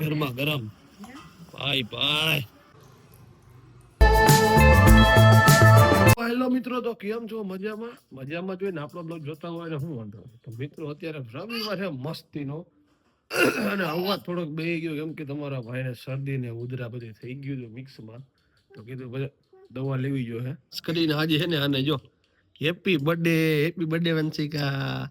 ગરમા ગરમ. ભાઈ ભાઈ. હેલો મિત્રો તો કેમ છો? મજામાં? મજામાં જોઈને આપણો બ્લોગ જોતા હોય ને શું વાંધો? તો મિત્રો અત્યારે રવિવાર છે મસ્તીનો. અને અવાજ થોડોક બે ગયો કેમ કે તમારા ભાઈને શરદી ને ઉદરા બધી થઈ ગયું હતું મિક્સમાં. તો કીધું બધા દવા લેવી જોઈએ. કરીને આજે છે ને આને જો happy birthday happy birthday Vanshika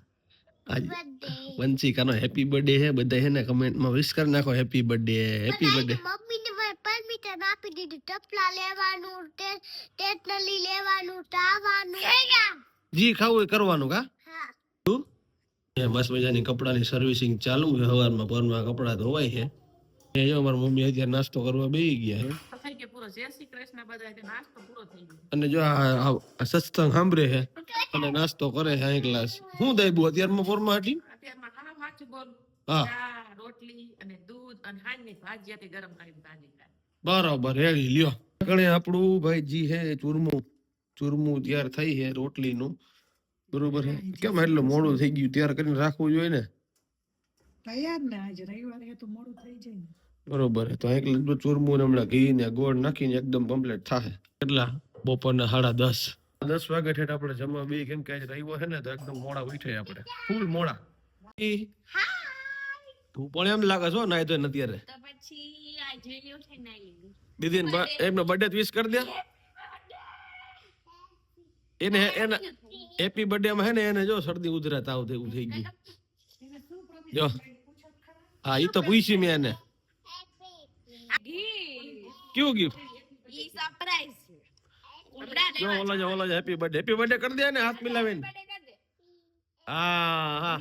વંશિકાનો happy birthday છે. બધા હે ને કમેન્ટમાં વિશ કરી નાખો હેપી બર્થડે હેપી બર્થડે મમ્મીને ભાઈ પરમિશન આપી દીધું. ટપલા લેવાનું ટેટનલી લેવાનું તાવાનું જી ખાવું એ કરવાનું કા? હા. બસ મજાની કપડાની સર્વિસિંગ ચાલુ છે. સવારમાં પરમાં કપડા ધોવાય છે. એ જો મારી મમ્મી અત્યારે નાસ્તો કરવા બેસી ગયા પૂરો જય શ્રી કૃષ્ણ બધા નાસ્તો પૂરો થઈ ગયો. અને જો આ- આ આ સત્સંગ સાંભળે છે અને નાસ્તો કરે છે એક ક્લાસ શું દઈબુ અત્યારમાં પોરમાં હતી? અત્યારમાં ખાવા સાચું બોલ. હા. રોટલી અને દૂધ અને હાંજની ભાજીયાથી ગરમ કરીને ભાજી બરાબર રેડી લ્યો. કણે આપણું ભાઈજી હે ચૂરમું. ચૂરમું તૈયાર થઈ હે રોટલીનું. બરોબર હે કેમ એટલું મોડું થઈ ગયું? તૈયાર કરીને રાખવું જોઈએ ને? તૈયાર ને આજે રવિવારે તો મોડું થઈ જાય ને. બરોબર તો એક એકલું ચૂરમું ને હમણાં ઘી ને ગોળ નાખીને એકદમ કમ્પ્લીટ થાય કેટલા? બપોરના સાડા દસ. દસ વાગે ઠેઠ આપણે જમવા બે કેમ કે રહીવો છે ને તો એકદમ મોડા ઉઠે આપણે. ફૂલ મોડા. તું પણ એમ લાગે છો ના તો અત્યારે તો પછી આ જેલી ઉઠે ના લીધું દીદી એમનો બર્થડે વિશ કરી દે. એને એને હેપી બર્થડે માં હે ને એને જો શરદી ઉધરા તાવ થયું થઈ ગયું જો. હા એ તો પૂછી મેં એને. કેવું ગિફ્ટ ઈ સરપ્રાઈઝ જો ઓલા જો ઓલા હેપી બર્થડે હેપી બર્થડે કરી દે ને હાથ મિલાવીને. હા હા.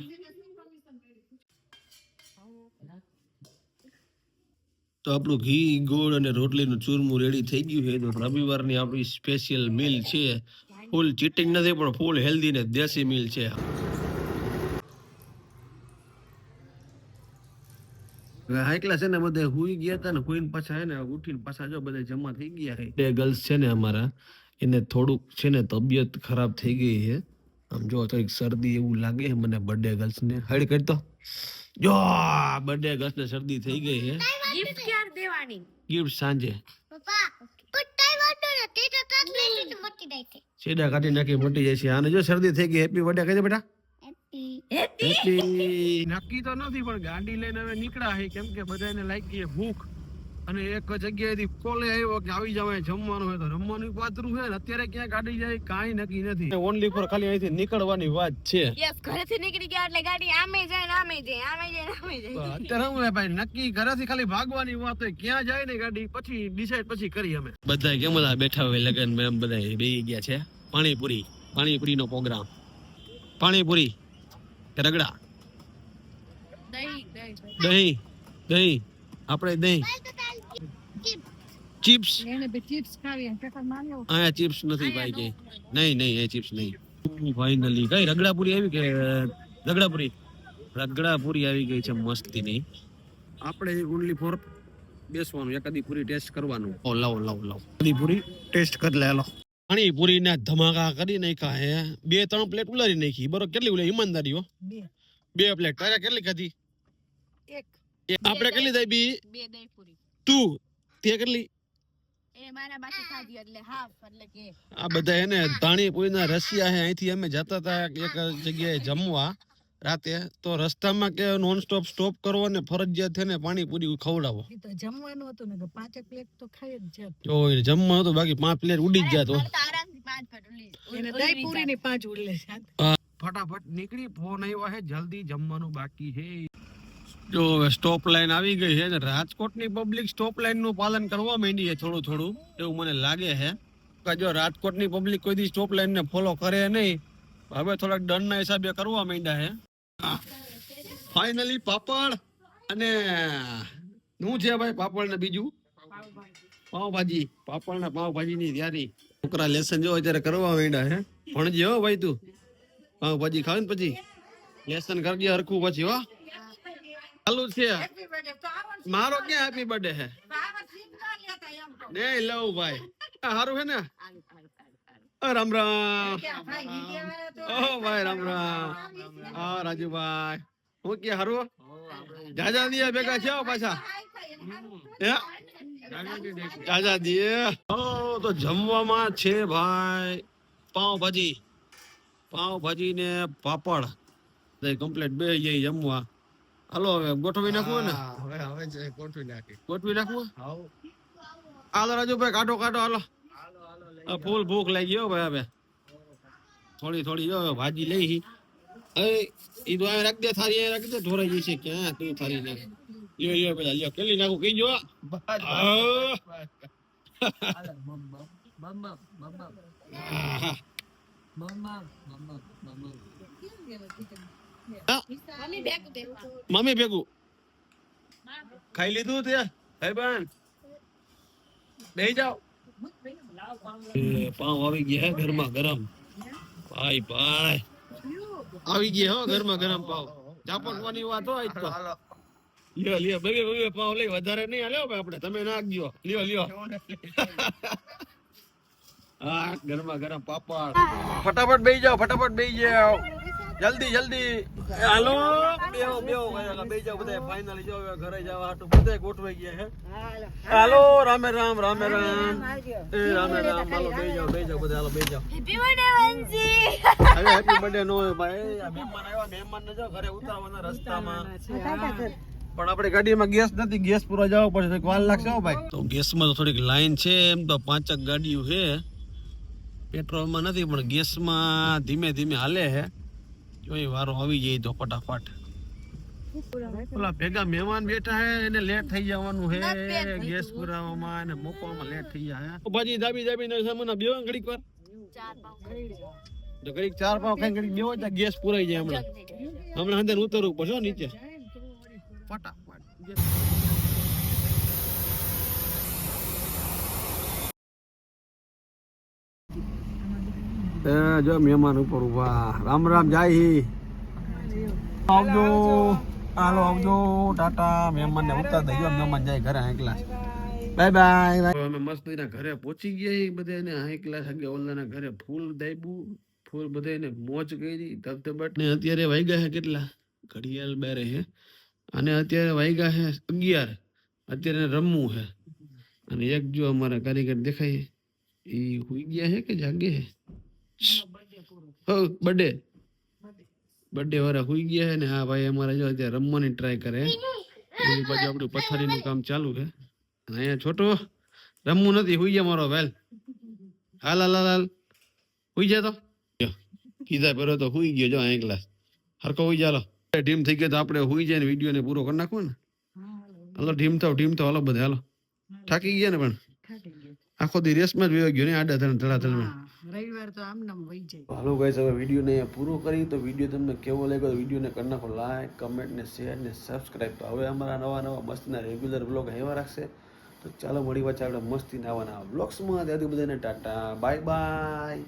તો આપણું ઘી ગોળ અને રોટલીનું ચૂરમું રેડી થઈ ગયું છે. તો રવિવારની આપણી સ્પેશિયલ મિલ છે. ફૂલ ચીટિંગ નથી પણ ફૂલ હેલ્ધી ને દેશી મિલ છે. હાઈ ક્લાસ છે ને બધા હુઈ ગયા હતા ને કોઈને પાછા હે ને ઉઠીને પાછા જો બધા જમા થઈ ગયા છે બે ગર્લ્સ છે ને અમારા એને થોડુંક છે ને તબિયત ખરાબ થઈ ગઈ છે આમ જો થોડીક શરદી એવું લાગે છે મને બર્થડે ગર્લ્સ ને. હળી કરી તો. જો બર્થડે ગર્લ્સ ને શરદી થઈ ગઈ છે ગિફ્ટ ક્યારે દેવાની? ગિફ્ટ સાંજે. તે તો તો સીધા કાઢી નાખી મોટી જાય છે. આને જો શરદી થઈ ગઈ હેપી બર્થડે કહેજે બેટા. હેપી હેપી નક્કી તો નથી પણ ગાડી લઈને હવે નીકળ્યા છે કેમ કે બધાને લાગી છે ભૂખ. અને એક જગ્યાએથી કોલે આવ્યો કે આવી જવાય જમવાનું હોય તો રમવાનું પાત્રું છે ને અત્યારે ક્યાં ગાડી જાય કાંઈ નક્કી નથી. ઓનલી ફોર ખાલી અહીંથી નીકળવાની વાત છે. યસ ઘરેથી નીકળી ગયા એટલે ગાડી આમે જાય ને આમે જાય આમે જાય આમે જાય. અત્યારે હું ભાઈ નક્કી ઘરેથી ખાલી ભાગવાની વાત હોય ક્યાં જાય ને ગાડી પછી ડિસાઈડ પછી કરી અમે. બધા કેમ બધા બેઠા હોય લગન મેં એમ બધા બેહી ગયા છે. પાણીપુરી પાણીપુરી નો પ્રોગ્રામ પાણીપુરી. કે રગડા. દહીં દહીં. આપણે દહીં. ચિપ્સ. એને ચિપ્સ નથી ભાઈ કે. નહીં નહીં એ ચિપ્સ નહીં. ફાઇનલી કઈ રગડાપુરી આવી કે રગડાપુરી? રગડાપુરી આવી ગઈ છે મસ્તીની. આપણે ઓનલી ફોર બેસવાનું. એકાદી પૂરી ટેસ્ટ કરવાનું. ઓ લાવો લાવો લાવો. એકાદી પૂરી ટેસ્ટ કરી લે લો પાણીપુરી ના ધમાકા કરી નાખ્યા હે. બે ત્રણ પ્લેટ ઉલારી નાખી. બરોબર? કેટલી ઉલારી? ઈમાનદારી બે. બે પ્લેટ તારે કેટલી ખાધી? એક. આપણે કેટલી થાય બી તું. તે કેટલી? એ મારા બાકી ખાધી એટલે હાફ એટલે કે. આ બધા એને પાણીપુરીના રસિયા હે. અહીંથી અમે જતા હતા એક જગ્યાએ જમવા. રાતે તો રસ્તામાં કે નોન સ્ટોપ સ્ટોપ કરવો ને ફરજિયાત થઈને ને પાણીપુરી ખવડાવો. તો જમવાનું હતું ને કે પાંચેક પ્લેટ તો ખાઈ જ જાત. જો જમવાનું હતું બાકી પાંચ પ્લેટ ઉડી જ જાત પાંચ પાંચ ફટાફટ નીકળી ફોન આવ્યો છે જલ્દી જમવાનું બાકી છે. જો હવે સ્ટોપ લાઈન આવી ગઈ છે ને રાજકોટની પબ્લિક સ્ટોપ લાઈનનું પાલન કરવા માંડી છે થોડું થોડું એવું મને લાગે છે. કે જો રાજકોટની પબ્લિક કોઈ દી સ્ટોપ લાઈન ને ફોલો કરે નહીં હવે થોડાક દંડના હિસાબે કરવા માંડ્યા છે. ફાઇનલી પાપડ અને શું છે ભાઈ પાપડ ને બીજું? પાવભાજી. પાપડ ને પાવભાજી ની તૈયારી. છોકરા લેસન જો અત્યારે કરવા માંડ્યા હે. ભણજે હો ભાઈ તું. પાવભાજી ખાવ ને પછી લેસન કરજે હરખું પછી હો. ચાલુ છે. મારો ક્યાં હેપી બર્થડે હે? નહીં લઉં ભાઈ. સારું હે ને? રામ રામ. ઓ ભાઈ રામ રામ. હા રાજુભાઈ. હું કે હારું? જાજા દિયા ભેગા છે પાછા? જાજા દિયે ઓ તો જમવામાં છે ભાઈ પાવભાજી. પાવભાજી ને પાપડ કમ્પ્લીટ બે જઈ જમવા. હાલો હવે ગોઠવી નાખવું ને હવે હવે ગોઠવી નાખી ગોઠવી નાખવું હાલો રાજુભાઈ કાઢો કાઢો હાલો. ફૂલ ભૂખ લાગી ગયો ભાઈ હવે. થોડી થોડી જો ભાજી લઈ હી. એ ઈ તો અહીં રાખ દે થારી રાખ દે. ઢોરાઈ જશે ક્યાં? તું થારી નાખ. લ્યો લ્યો પેલા લ્યો. કેલી નાખું? કઈ જો મમ્મી ભેગું ખાઈ લીધું તે? ભાઈ બેન બે જાઓ. એ આવી ગયા ઘરમાં ગરમા. ભાઈ ભાઈ. આવી ગયા હો ઘરમાં ગરમ પાવ. ચાપકવાની વાત હોય તો. લ્યો લ્યો, બે બે પાઉં લઈ, વધારે નહીં હાલ્યો આપણે. તમે નાખજો. લ્યો લ્યો. હા ગરમા ગરમ પાપડ. ફટાફટ બેસી જાઓ, ફટાફટ બેસી જાઓ. જલ્દી જલ્દી. હાલો. બેહો બેહો. બે જાવ જાઓ બધા ફાઇનલ જો હવે ઘરે જવા હાટુ બધા ગોઠવાઈ ગયા હે. હાલો. રામે રામ રામે રામ. એ રામે રામ હાલો બે જાવ બે જાવ બધા હાલો બે જાવ હેપી બર્થડે વંશી અરે હેપી બર્થડે નો હોય ભાઈ. આ મહેમાન આવ્યા મહેમાન ને જો ઘરે ઉતારવાના રસ્તામાં. પણ આપણે ગાડીમાં ગેસ નથી ગેસ પૂરા જવો પડશે તો વાર લાગશે હો ભાઈ. તો ગેસમાં તો થોડીક લાઈન છે એમ તો પાંચક ગાડીઓ છે. પેટ્રોલમાં નથી પણ ગેસમાં ધીમે ધીમે હાલે છે. જોઈ વારો આવી જાય તો ફટાફટ. ઓલા ભેગા મહેમાન બેઠા હે એને લેટ થઈ જવાનું હે ગેસ પુરાવામાં અને મૂકવામાં લેટ થઈ જાય હે. ભાજી દાબી દાબી ને સામે બેવા ઘડીક વાર. તો ઘડીક ચાર પાવ ખાઈ ઘડીક બેવો તો ગેસ પુરાઈ જાય હમણાં. હમણાં અંદર ઉતરવું પડશે નીચે. ફટાફટ એ જો મહેમાન ઉપર ઊભા રામ રામ, જાય હી આવજો. હાલો, આવજો. ટાટા. મહેમાન ને ઉતાર દઈ મહેમાન જાય ઘરે એકલા. બાય બાય મસ્ત ઘરે પહોંચી ગયા બધા એને આગે ઓલાના ઘરે ફૂલ દાબ્યું ફૂલ બધા એને મોજ કરી. ધબધબાટ ને અત્યારે વાગ્યા છે કેટલા? ઘડિયાળ બારે હે. અને અત્યારે વાગ્યા છે અગિયાર. અત્યારે રમવું છે અને એક જો અમારા કારીગર દેખાય એ હોઈ ગયા છે કે જાગે છે બર્થડે બર્થડે વાળા હુઈ ગયા છે ને હા ભાઈ અમારે જો અત્યારે રમવાની ટ્રાય કરે. એની બાજુ આપણું પથારીનું કામ ચાલુ છે. અને અહીંયા છોટો રમવું નથી હુઈ ગયા મારો વેલ. હાલ હાલ હાલ હાલ. હુઈ જાય તો. કીધા પેલો તો હુઈ ગયો જો અહીં ગ્લાસ હરકો હુઈ ચાલો ઢીમ થઈ ગયો તો આપણે હુઈ જાય ને વીડિયો ને પૂરો કરી નાખવો ને હાલો ઢીમ થાવ ઢીમ થાવ હાલો બધા હાલો. થાકી ગયા ને પણ. આખો દી રેસમાં જ વયો ગયો ને આડા ત્રણ ધડા ધડ રવિવાર તો આમ નામ વહી જાય. હાલો ગાઈસ હવે વિડીયોને પૂરો કરી તો વીડિયો તમને કેવો લાગ્યો તો વિડીયોને કરી નાખો લાઈક કમેન્ટ ને શેર ને સબસ્ક્રાઈબ તો હવે અમારા નવા નવા મસ્તીના રેગ્યુલર બ્લોગ આવ્યા રાખશે. તો ચાલો મળી પાછા આપણે મસ્તી નવા નવા બ્લોગ્સમાં ત્યાંથી બધાને ટાટા. Bye bye